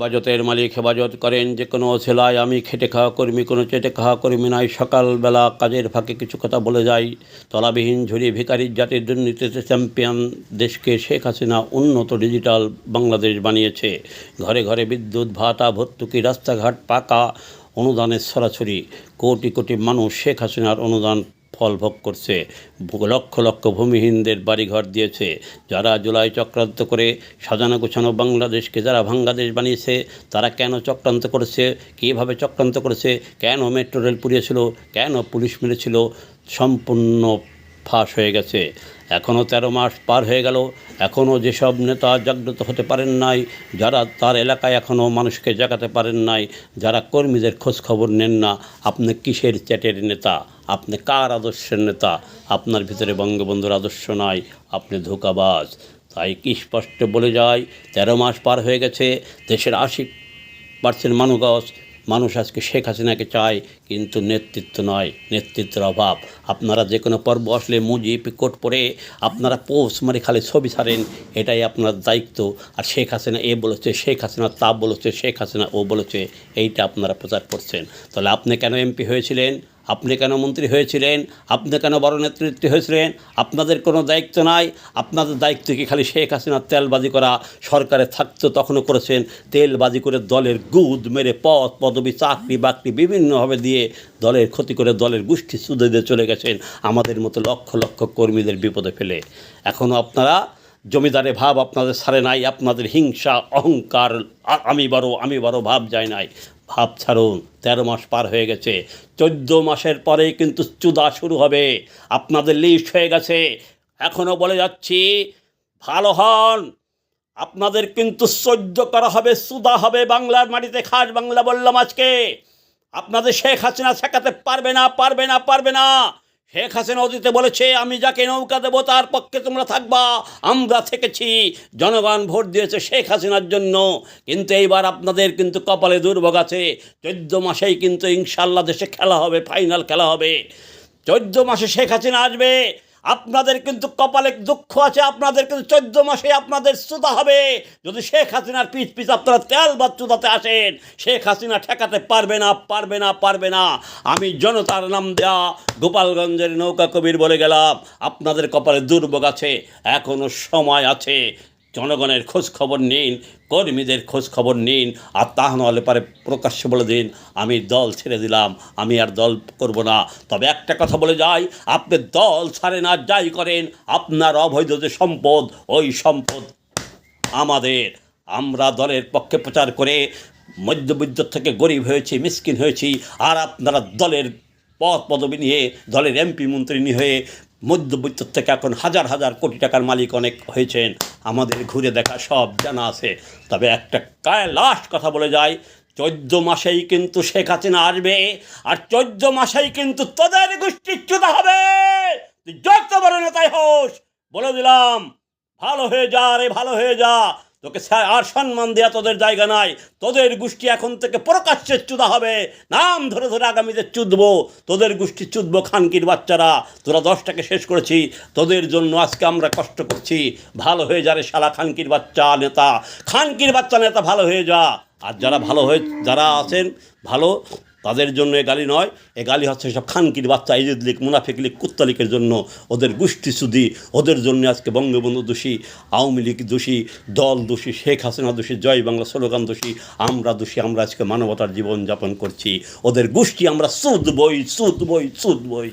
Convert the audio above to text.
হেফাজতের মালিক হেফাজত করেন যে কোনো ছেলায় আমি খেটে খাওয়া কর্মী, কোনো চেটে খাওয়া কর্মী নাই। সকালবেলা কাজের ফাঁকে কিছু কথা বলে যাই। তলাবিহীন ঝুড়ি ভিকারির জাতির দুর্নীতিতে চ্যাম্পিয়ন দেশকে শেখ হাসিনা উন্নত ডিজিটাল বাংলাদেশ বানিয়েছে। ঘরে ঘরে বিদ্যুৎ, ভাতা, ভর্তুকি, রাস্তাঘাট পাকা অনুদানের সরাসরি। কোটি কোটি মানুষ শেখ হাসিনার অনুদান ফল ভোগ করছে। লক্ষ লক্ষ ভূমিহীনদের বাড়িঘর দিয়েছে। যারা জুলাই চক্রান্ত করে সাজানো গোছানো বাংলাদেশকে যারা বাংলাদেশ বানিয়েছে, তারা কেন চক্রান্ত করেছে? কীভাবে চক্রান্ত করেছে? কেন মেট্রো রেল পুড়িয়েছিল? কেন পুলিশ মেরেছিল? সম্পূর্ণ ফাঁস হয়ে গেছে। এখনও তেরো মাস পার হয়ে গেল। এখনও যেসব নেতা জাগ্রত হতে পারেন নাই, যারা তার এলাকায় এখনও মানুষকে জাগাতে পারেন নাই, যারা কর্মীদের খবর নেন না, আপনি কিসের চ্যাটের নেতা? আপনি কার আদর্শের নেতা? আপনার ভিতরে বঙ্গবন্ধুর আদর্শ নাই, আপনি ধোকাবাজ। তাই কি স্পষ্ট বলে যায়, তেরো মাস পার হয়ে গেছে, দেশের আশি পার্সেন্ট মানুষ মানুষ আজকে শেখ হাসিনাকে চায়, কিন্তু নেতৃত্ব নয়, নেতৃত্বের অভাব। আপনারা যে কোনো পর্ব আসলে মুজি কোট পরে আপনারা পোস্ট মারে খালি ছবি সারেন এটাই আপনার দায়িত্ব। আর শেখ হাসিনা এ বলেছে, শেখ হাসিনা তা বলেছে, শেখ হাসিনা ও বলেছে, এইটা আপনারা প্রচার করছেন। তাহলে আপনি কেন এমপি হয়েছিলেন? আপনি কেন মন্ত্রী হয়েছিলেন? আপনি কেন বড় নেতৃত্ব হয়েছিলেন? আপনাদের কোনো দায়িত্ব নাই? আপনাদের দায়িত্ব কি খালি শেখ হাসিনার তেলবাজি করা? সরকারে থাকতো তখনও করেছেন। তেলবাজি করে দলের গুদ মেরে পদ পদবি, চাকরি, বাকরি বিভিন্নভাবে দিয়ে দলের ক্ষতি করে দলের গোষ্ঠী সুদে দিয়ে চলে গেছেন। আমাদের মতো লক্ষ লক্ষ কর্মীদের বিপদে ফেলে। এখনও আপনারা জমিদারে ভাব আপনাদের সারে নাই। আপনাদের হিংসা, অহংকার আমি বড় আমি বড় ভাব যায় নাই। ভাব ছাড়ুন, তেরো মাস পার হয়ে গেছে, চোদ্দ মাসের পরে কিন্তু চুদা শুরু হবে, আপনাদের লিস্ট হয়ে গেছে। এখনও বলে যাচ্ছি, ভালো হন, আপনাদের কিন্তু সহ্য করা হবে, সুদা হবে, বাংলার মাটিতে খাস বাংলা বললাম আজকে। আপনাদের শেখ হাসিনা শেখাতে পারবে না পারবে না পারবে না। শেখ হাসিনা অতীতে বলেছে, আমি যাকে নৌকা দেবো, তার পক্ষে তোমরা থাকবা। আমরা থেকেছি। জনগণ ভোট দিয়েছে শেখ হাসিনার জন্য। কিন্তু এইবার আপনাদের কিন্তু কপালে দুর্ভোগ আছে। চোদ্দ মাসেই কিন্তু ইনশাল্লাহ দেশে খেলা হবে, ফাইনাল খেলা হবে। চোদ্দ মাসে শেখ হাসিনা আসবে। আপনাদের কিন্তু কপালে দুঃখ আছে, আপনাদের কিন্তু চোদ্দ মাসে আপনাদের চুদা হবে। যদি শেখ হাসিনার পিস আপনারা তেল বা চুদাতে আসেন, শেখ হাসিনা ঠেকাতে পারবে না পারবে না পারবে না। আমি জনতার নাম দেয়া গোপালগঞ্জের নৌকা কবির বলে গেলাম, আপনাদের কপালে দুর্ভোগ আছে এখনও সময় আছে। জনগণের খোঁজ খবর নিন, কর্মীদের খোঁজ খবর নিন, আর তা নাহলে পারে প্রকাশ্যে বলে দিন, আমি দল ছেড়ে দিলাম, আমি আর দল করব না। তবে একটা কথা বলে যাই, আপনি দল ছাড়েন আর যাই করেন, আপনার অবৈধ যে সম্পদ, ওই সম্পদ আমাদের। আমরা দলের পক্ষে প্রচার করে মধ্যবিত্ত থেকে গরিব হয়েছি, মিসকিন হয়েছি, আর আপনারা দলের পদ পদবি নিয়ে, দলের এমপি মন্ত্রী হয়ে মধ্যবিত্ত থেকে এখন হাজার হাজার কোটি টাকার মালিক অনেক হয়েছেন। আমাদের ঘুরে দেখা সব জানা আছে। তবে একটা কায় লাস্ট কথা বলে যায় চোদ্দ মাসেই কিন্তু শেখ হাসিনা আসবে আর চোদ্দ মাসেই কিন্তু তোদের গোষ্ঠী চ্যুত হবে। তুই যত বড় নেতাই হোস, বলে দিলাম, ভালো হয়ে যা রে, ভালো হয়ে যা। তোকে আর সম্মান দেওয়া তোদের জায়গা নাই। তোদের গোষ্ঠী এখন থেকে প্রকাশ্যে চুদা হবে। নাম ধরে ধরে আগামীতে চুদবো। তোদের গোষ্ঠী চুদবো খানকির বাচ্চারা। তোরা দশটাকে শেষ করেছি। তোদের জন্য আজকে আমরা কষ্ট করছি। ভালো হয়ে যা রে শালা খানকির বাচ্চা নেতা। খানকির বাচ্চা নেতা ভালো হয়ে যা। আর যারা ভালো হয়ে যারা আছেন, ভালো। তাদের জন্য এ গালি নয়। এ গালি হচ্ছে সব খানকির বাচ্চা ইজুদ লীগ, মুনাফিক লীগ কুত্তালিকের জন্য ওদের গোষ্ঠী সুদি ওদের জন্য আজকে বঙ্গবন্ধু দোষী, আওয়ামী লীগ দোষী, দল দোষী, শেখ হাসিনা দোষী, জয় বাংলা স্লোগান দোষী, আমরা দোষী, আমরা আজকে মানবতার জীবন যাপন করছি। ওদের গোষ্ঠী আমরা সুদ বই সুদ বই সুদ বই।